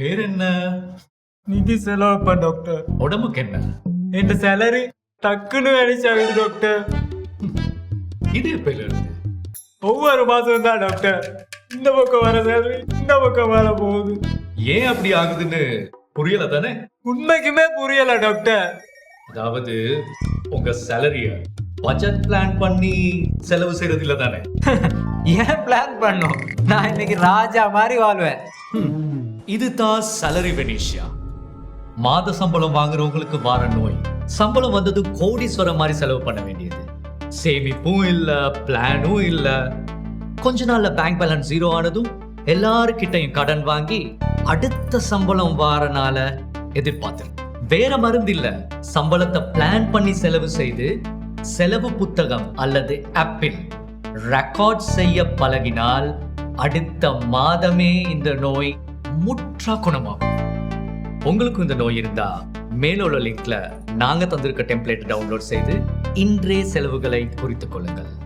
பேர் என்ன நிதி செலவப்பா டாக்டர் உடம்புக்கு என்ன? என் சேலரி டக்குன்னு வேலைச்சாகுது டாக்டர் இது எப்பல இருந்து ஒவ்வொரு மாசம் தான் டாக்டர் இந்த பக்கம் வர சேலரி இந்த பக்கம் வர போகுது. ஏன் அப்படி ஆகுதுன்னு புரியல தானே? உண்மைக்குமே புரியல டாக்டர் அதாவது உங்க சேலரிய பட்ஜெட் பிளான் பண்ணி செலவு செய்யறது இல்ல தானே? ஏன் பிளான் பண்ணோம்? நான் இன்னைக்கு ராஜா மாதிரி வாழ்வேன். இதுதான் சலரி வெனிஷியா மாத சம்பளம் வாங்குறவங்களுக்கு வார நோய். சம்பளம் வந்தது கோடீஸ்வரம் மாதிரி செலவு பண்ண வேண்டியது. சேமிப்பும் இல்ல பிளானும் இல்ல. கொஞ்ச நாள்ல பேங்க் பேலன்ஸ் ஜீரோ ஆனதும் எல்லாருக்கிட்டையும் கடன் வாங்கி அடுத்த சம்பளம் வாரனால எதிர்பார்த்திருக்கு வேற மருந்து இல்ல. சம்பளத்தை பிளான் பண்ணி செலவு செய்து செலவு புத்தகம் அல்லது ஆப்பிள் ரெக்கார்ட் செய்ய பழகினால் அடுத்த மாதமே இந்த நோய் முற்றா குணமாகும் உங்களுக்கும் இந்த நோய் இருந்தா மேல உள்ள லிங்க்ல நாங்க தந்திருக்க டெம்ப்ளேட் டவுன்லோட் செய்து இன்றே செலவுகளை குறித்துக் கொள்ளுங்கள்.